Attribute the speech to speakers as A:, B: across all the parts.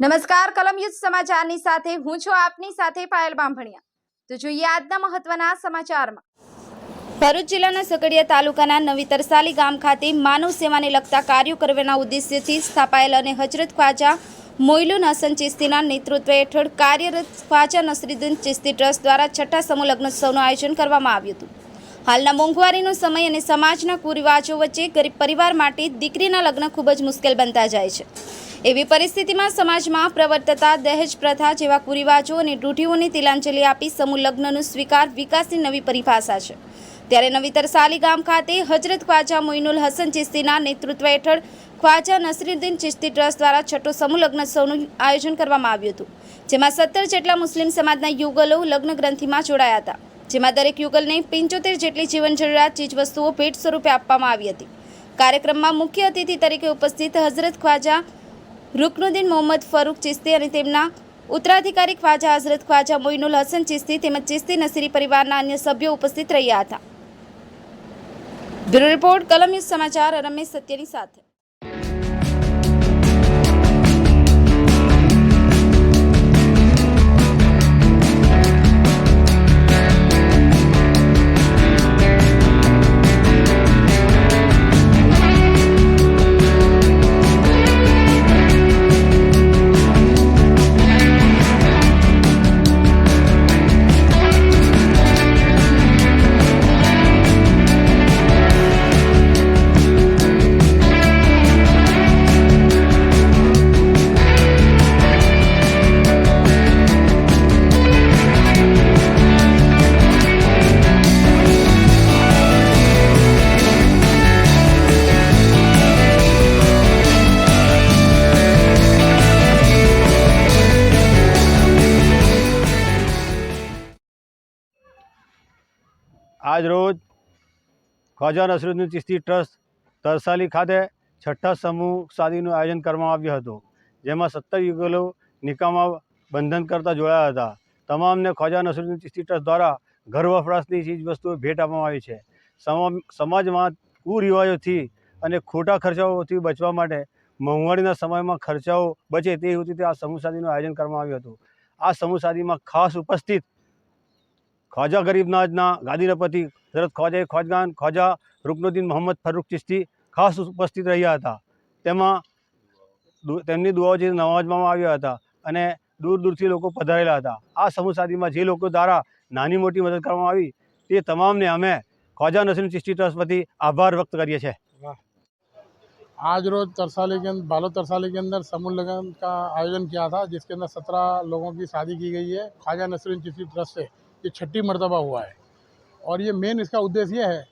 A: નમસ્કાર કલમયુદ્ધ સમાચારની સાથે હું છું આપની સાથે પાયલ બાંભણિયા. તો જોઈએ આજના મહત્વના સમાચારમાં. ભરૂચ જિલ્લાના સગડિયા તાલુકાના નવી તરસાલી ગામ ખાતે માનવ સેવાને લગતા કાર્યો કરવાના ઉદ્દેશ્યથી સ્થાપાયેલ અને હજરત ખ્વાજા મોઇલુન હસન ચિસ્તીના નેતૃત્વ હેઠળ કાર્યરત ખ્વાજા નસરીદ્દીન ચિસ્તી ટ્રસ્ટ દ્વારા છઠ્ઠા સમૂહ લગ્નોત્સવનું આયોજન કરવામાં આવ્યું હતું. હાલના મોંઘવારીનો સમય અને સમાજના કુરિવાજો વચ્ચે ગરીબ પરિવાર માટે દીકરીના લગ્ન ખૂબ જ મુશ્કેલ બનતા જાય છે. એવી પરિસ્થિતિમાં સમાજમાં પ્રવર્તતા, દહેજ પ્રથા જેવા કુરિવાજો અને રૂઢિઓને તિલાંજલિ આપી સમૂહ લગ્નનો સ્વીકાર વિકાસની નવી પરિભાષા છે. ત્યારે નવીતર સાલીગામ ખાતે હજરત ખ્વાજા મોઇનુલ હસન ચિસ્તીના નેતૃત્વ હેઠળ ખ્વાજા નસરુદ્દીન ચિસ્તી ટ્રસ્ટ દ્વારા છઠ્ઠો સમૂહ લગ્નોત્સવનું આયોજન કરવામાં આવ્યું હતું, જેમાં સત્તર જેટલા મુસ્લિમ સમાજના યુગલો લગ્ન ગ્રંથિમાં જોડાયા હતા. જેમાં દરેક યુગલને પંચોતેર જેટલી જીવન જરૂરિયાત ચીજવસ્તુઓ ભેટ સ્વરૂપે આપવામાં આવી હતી. કાર્યક્રમમાં મુખ્ય અતિથિ તરીકે ઉપસ્થિત હઝરત ખ્વાજા રૂકનુદ્દીન મોહમ્મદ ફરૂક ચિસ્તી અને તેમના ઉત્તરાધિકારી ખ્વાજા હઝરત ખ્વાજા મોઇનુલ હસન ચિસ્તી તેમજ ચિસ્તી નસીરી પરિવારના અન્ય સભ્યો ઉપસ્થિત રહ્યા હતા. બ્યુરો રિપોર્ટ, કલમ સમાચાર, રમેશ સત્યની સાથે.
B: આજ રોજ ખ્વાજા નસરુદ્દીન ચિસ્તી ટ્રસ્ટ તરસાલી ખાતે છઠ્ઠા સમૂહ શાદીનું આયોજન કરવામાં આવ્યું હતું, જેમાં સત્તર યુગલો નિકામાં બંધન કરતા જોડાયા હતા. તમામને ખ્વાજા નસરુદ્દીન ચિસ્તી ટ્રસ્ટ દ્વારા ઘર વપરાશની ચીજ વસ્તુઓ ભેટ આપવામાં આવી છે. સમા- સમાજમાં કુરિવાજોથી અને ખોટા ખર્ચાઓથી બચવા માટે મોંઘવારીના સમયમાં ખર્ચાઓ બચે તે હેતુથી આ સમૂહ શાદીનું આયોજન કરવામાં આવ્યું હતું. આ સમૂહ શાદીમાં ખાસ ઉપસ્થિત ખ્વાજા ગરીબનાજના ગાદીનપતિ હઝરત ખ્વાજા ખ્વાજગાન ખ્વાજા રૂકનુદ્દીન મોહમ્મદ ફરૂક ચિસ્તી ખાસ ઉપસ્થિત રહ્યા હતા તેમાં દુ- તેમની દુઆઓથી નવાજવામાં આવ્યા હતા અને દૂર દૂરથી લોકો પધારેલા હતા આ સમૂહ શાદીમાં જે લોકો દ્વારા નાની મોટી મદદ કરવામાં આવી તે તમામને અમે ખ્વાજા નસીમ ચિસ્તી ટ્રસ્ટ વતી આભાર વ્યક્ત કરીએ છીએ
C: आज रोज तरसाली के अंदर बालो तरसाली के अंदर समूह लगन का आयोजन किया था जिसके अंदर सत्रह लोगों की शादी की गई है ख्वाजा नसरुद्दीन चिश्ती ट्रस्ट से ये छठी मरतबा हुआ है। और ये मेन इसका उद्देश्य ये है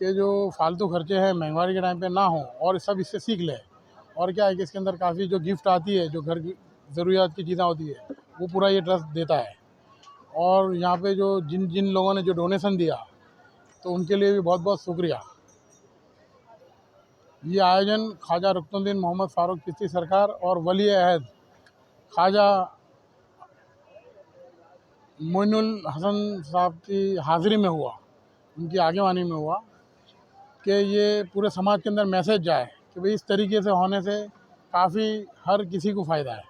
C: कि जो फालतू खर्चे हैं, महँगाई के टाइम पे ना हो और सब इससे सीख लें। और क्या है कि इसके अंदर काफ़ी जो गिफ्ट आती है, जो घर की ज़रूरियात की चीज़ें होती है, वो पूरा ये ट्रस्ट देता है। और यहाँ पे जो जिन जिन लोगों ने जो डोनेशन दिया तो उनके लिए भी बहुत बहुत शुक्रिया। ये आयोजन ख्वाजा रुकनुद्दीन मोहम्मद फ़ारूक चिश्ती सरकार और वली अहद ख्वाजा मोइनुल हसन साहब की हाज़िरी में हुआ, उनकी आगेवानी में हुआ कि ये पूरे समाज के अंदर मैसेज जाए कि भाई इस तरीके से होने से काफ़ी हर किसी को फ़ायदा है।